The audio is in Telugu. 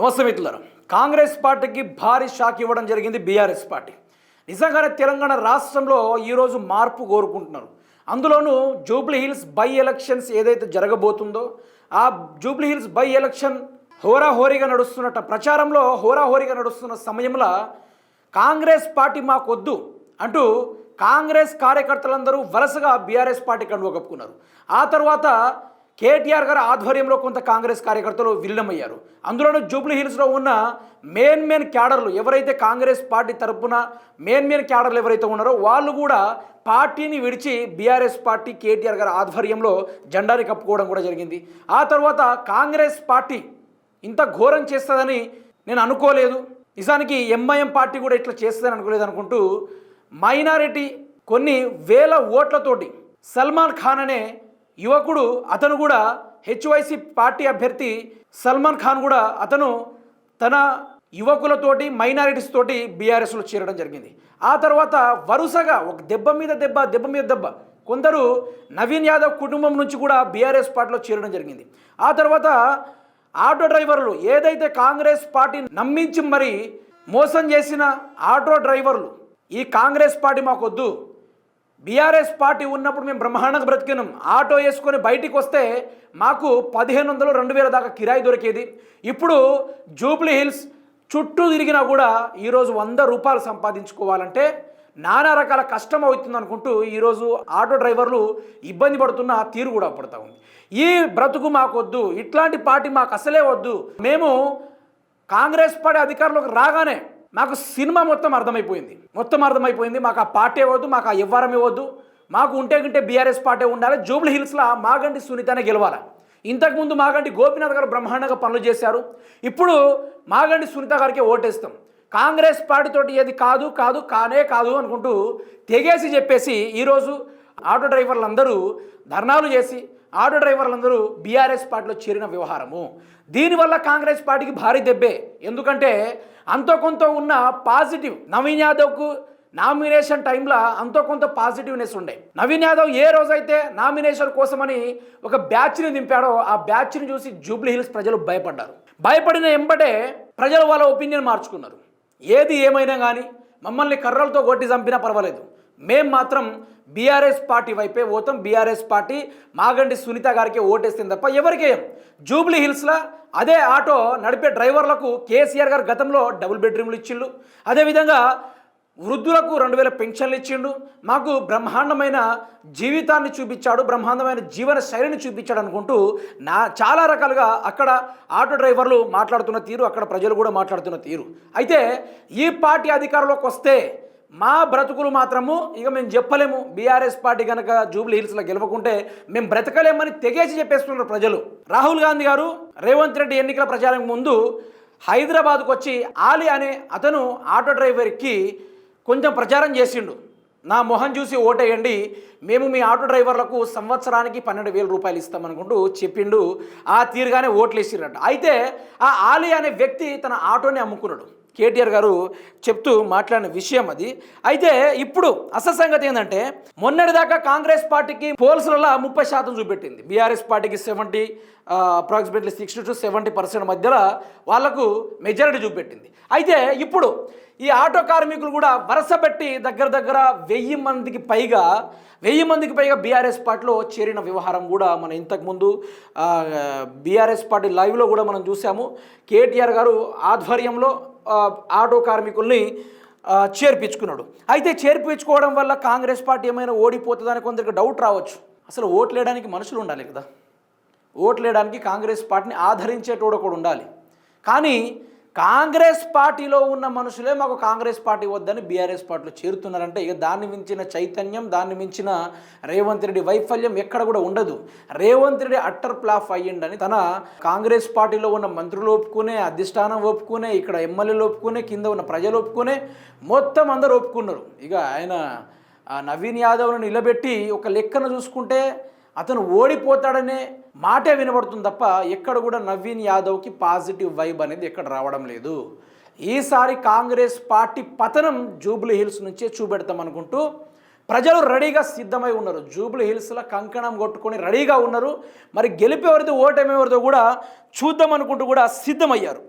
నమస్తే మిత్రులారా. కాంగ్రెస్ పార్టీకి భారీ షాక్ ఇవ్వడం జరిగింది బీఆర్ఎస్ పార్టీ. నిజంగానే తెలంగాణ రాష్ట్రంలో ఈరోజు మార్పు కోరుకుంటున్నారు. అందులోనూ జూబ్లీ హిల్స్ బై ఎలక్షన్స్ ఏదైతే జరగబోతుందో ఆ జూబ్లీ హిల్స్ బై ఎలక్షన్ హోరాహోరీగా నడుస్తున్నట్ట ప్రచారంలో హోరాహోరీగా నడుస్తున్న సమయంలో కాంగ్రెస్ పార్టీ మాకొద్దు అంటూ కాంగ్రెస్ కార్యకర్తలందరూ వరుసగా బీఆర్ఎస్ పార్టీ కండువ కప్పుకున్నారు. ఆ తర్వాత కేటీఆర్ గారి ఆధ్వర్యంలో కొంత కాంగ్రెస్ కార్యకర్తలు విలీనమయ్యారు. అందులోనూ జూబ్లీ హిల్స్లో ఉన్న మెయిన్ మెయిన్ క్యాడర్లు ఎవరైతే కాంగ్రెస్ పార్టీ తరపున మెయిన్ మెయిన్ క్యాడర్లు ఎవరైతే ఉన్నారో వాళ్ళు కూడా పార్టీని విడిచి బీఆర్ఎస్ పార్టీ కేటీఆర్ గారి ఆధ్వర్యంలో జెండాని కప్పుకోవడం కూడా జరిగింది. ఆ తర్వాత కాంగ్రెస్ పార్టీ ఇంత ఘోరం చేస్తుందని నేను అనుకోలేదు. నిజానికి ఎంఐఎం పార్టీ కూడా ఇట్లా చేస్తుందని అనుకోలేదు అనుకుంటూ మైనారిటీ కొన్ని వేల ఓట్లతోటి సల్మాన్ ఖాన్ అనే యువకుడు అతను కూడా హెచ్వైసి పార్టీ అభ్యర్థి సల్మాన్ ఖాన్ కూడా అతను తన యువకులతోటి మైనారిటీస్ తోటి బీఆర్ఎస్లో చేరడం జరిగింది. ఆ తర్వాత వరుసగా ఒక దెబ్బ మీద దెబ్బ దెబ్బ మీద దెబ్బ కొందరు నవీన్ యాదవ్ కుటుంబం నుంచి కూడా బీఆర్ఎస్ పార్టీలో చేరడం జరిగింది. ఆ తర్వాత ఆటో డ్రైవర్లు ఏదైతే కాంగ్రెస్ పార్టీ నమ్మించి మరి మోసం చేసిన ఆటో డ్రైవర్లు ఈ కాంగ్రెస్ పార్టీ మాకొద్దు బీఆర్ఎస్ పార్టీ ఉన్నప్పుడు మేము బ్రహ్మాండంగా బ్రతికినాం. ఆటో వేసుకొని బయటికి వస్తే మాకు పదిహేను వందలు రెండు వేల దాకా కిరాయి దొరికేది. ఇప్పుడు జూబ్లీ హిల్స్ చుట్టూ తిరిగినా కూడా ఈరోజు వంద రూపాయలు సంపాదించుకోవాలంటే నానా రకాల కష్టం అవుతుంది అనుకుంటూ ఈరోజు ఆటో డ్రైవర్లు ఇబ్బంది పడుతున్న తీరు కూడా పడుతూ ఉంది. ఈ బ్రతుకు మాకొద్దు ఇట్లాంటి పార్టీ మాకు అసలే వద్దు. మేము కాంగ్రెస్ పార్టీ అధికారంలోకి రాగానే మాకు సినిమా మొత్తం అర్థమైపోయింది. మొత్తం అర్థమైపోయింది. మాకు ఆ పార్టీ ఇవ్వద్దు మాకు ఆ ఇవ్వరం ఇవ్వద్దు మాకు ఉంటే గింటే బీఆర్ఎస్ పార్టీ ఉండాలి. జూబ్లీ హిల్స్లో మాగంటి సునీతనే గెలవాలి. ఇంతకుముందు మాగంటి గోపీనాథ్ గారు బ్రహ్మాండంగా పనులు చేశారు. ఇప్పుడు మాగంటి సునీత గారికి ఓటేస్తాం. కాంగ్రెస్ పార్టీతోటి ఏది కాదు కాదు కానే కాదు అనుకుంటూ తెగేసి చెప్పేసి ఈరోజు ఆటో డ్రైవర్లు అందరూ ధర్నాలు చేసి ఆటో డ్రైవర్లందరూ బీఆర్ఎస్ పార్టీలో చేరిన వ్యవహారము. దీనివల్ల కాంగ్రెస్ పార్టీకి భారీ దెబ్బే. ఎందుకంటే అంతో కొంత ఉన్న పాజిటివ్ నవీన్ యాదవ్కు నామినేషన్ టైంలో అంతో కొంత పాజిటివ్నెస్ ఉండే. నవీన్ యాదవ్ ఏ రోజైతే నామినేషన్ కోసమని ఒక బ్యాచ్ని దింపాడో ఆ బ్యాచ్ని చూసి జూబ్లీ హిల్స్ ప్రజలు భయపడ్డారు. భయపడిన ఎంబడే ప్రజలు వాళ్ళ ఒపీనియన్ మార్చుకున్నారు. ఏది ఏమైనా కానీ మమ్మల్ని కర్రలతో కొట్టి చంపినా పర్వాలేదు. మేం మాత్రం బీఆర్ఎస్ పార్టీ వైపే పోతాం. బీఆర్ఎస్ పార్టీ మాగంటి సునీత గారికి ఓటేస్తుంది తప్ప ఎవరికేం జూబ్లీ హిల్స్లో అదే ఆటో నడిపే డ్రైవర్లకు కేసీఆర్ గారు గతంలో డబుల్ బెడ్రూమ్లు ఇచ్చిండు. అదేవిధంగా వృద్ధులకు రెండు వేల పెన్షన్లు ఇచ్చిండు. మాకు బ్రహ్మాండమైన జీవితాన్ని చూపించాడు బ్రహ్మాండమైన జీవన శైలిని చూపించాడు అనుకుంటూ నా చాలా రకాలుగా అక్కడ ఆటో డ్రైవర్లు మాట్లాడుతున్న తీరు అక్కడ ప్రజలు కూడా మాట్లాడుతున్న తీరు. అయితే ఈ పార్టీ అధికారంలోకి వస్తే మా బ్రతుకులు మాత్రము ఇక మేము చెప్పలేము. బీఆర్ఎస్ పార్టీ కనుక జూబ్లీ హిల్స్లో గెలవకుంటే మేము బ్రతకలేమని తెగేసి చెప్పేస్తున్నారు ప్రజలు. రాహుల్ గాంధీ గారు రేవంత్ రెడ్డి ఎన్నికల ప్రచారం ముందు హైదరాబాద్కు వచ్చి ఆలి అనే అతను ఆటో డ్రైవర్కి కొంచెం ప్రచారం చేసిండు. నా మొహం చూసి ఓటేయండి. మేము మీ ఆటో డ్రైవర్లకు సంవత్సరానికి పన్నెండు వేల రూపాయలు ఇస్తామనుకుంటూ చెప్పిండు. ఆ తీరుగానే ఓట్లు వేసిరట అయితే ఆ ఆలి అనే వ్యక్తి తన ఆటోని అమ్ముకున్నాడు. కేటీఆర్ గారు చెప్తూ మాట్లాడిన విషయం అది. అయితే ఇప్పుడు అసలు సంగతి ఏంటంటే మొన్నటిదాకా కాంగ్రెస్ పార్టీకి పోల్స్లలో ముప్పై శాతం చూపెట్టింది. బీఆర్ఎస్ పార్టీకి seventy approximately sixty to seventy percent మధ్యలో వాళ్ళకు మెజారిటీ చూపెట్టింది. అయితే ఇప్పుడు ఈ ఆటో కార్మికులు కూడా వరుస పెట్టి దగ్గర దగ్గర వెయ్యి మందికి పైగా వెయ్యి మందికి పైగా బీఆర్ఎస్ పార్టీలో చేరిన వ్యవహారం కూడా మనం ఇంతకుముందు బీఆర్ఎస్ పార్టీ లైవ్లో కూడా మనం చూసాము కేటీఆర్ గారు ఆధ్వర్యంలో ఆటో కార్మికుల్ని చేర్పించుకున్నాడు. అయితే చేర్పించుకోవడం వల్ల కాంగ్రెస్ పార్టీ ఏమైనా ఓడిపోతుందని కొందరికి డౌట్ రావచ్చు. అసలు ఓట్లేయడానికి మనుషులు ఉండాలి కదా. ఓట్లేయడానికి కాంగ్రెస్ పార్టీని ఆదరించేటోడు కూడా ఉండాలి. కానీ కాంగ్రెస్ పార్టీలో ఉన్న మనుషులే మాకు కాంగ్రెస్ పార్టీ వద్దని బీఆర్ఎస్ పార్టీలో చేరుతున్నారంటే ఇక దాన్ని మించిన చైతన్యం దాన్ని మించిన రేవంత్ రెడ్డి వైఫల్యం ఎక్కడ కూడా ఉండదు. రేవంత్ రెడ్డి అట్టర్ ప్లాఫ్ అయ్యిండని తన కాంగ్రెస్ పార్టీలో ఉన్న మంత్రులు ఒప్పుకునే అధిష్టానం ఒప్పుకునే ఇక్కడ ఎమ్మెల్యేలు ఒప్పుకునే కింద ఉన్న ప్రజలు ఒప్పుకునే మొత్తం అందరూ ఒప్పుకున్నారు. ఇక ఆయన నవీన్ యాదవ్ను నిలబెట్టి ఒక లెక్కన చూసుకుంటే అతను ఓడిపోతాడనే మాటే వినబడుతుంది తప్ప ఎక్కడ కూడా నవీన్ యాదవ్కి పాజిటివ్ వైబ్ అనేది ఎక్కడ రావడం లేదు. ఈసారి కాంగ్రెస్ పార్టీ పతనం జూబ్లీ హిల్స్ నుంచే చూపెడతాం అనుకుంటూ ప్రజలు రెడీగా సిద్ధమై ఉన్నారు. జూబ్లీ హిల్స్లో కంకణం కొట్టుకొని రెడీగా ఉన్నారు. మరి గెలిపేవరిదో ఓటమేవరిదో కూడా చూద్దామనుకుంటూ కూడా సిద్ధమయ్యారు.